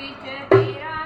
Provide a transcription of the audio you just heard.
ਵਿੱਚ ਤੇਰਾ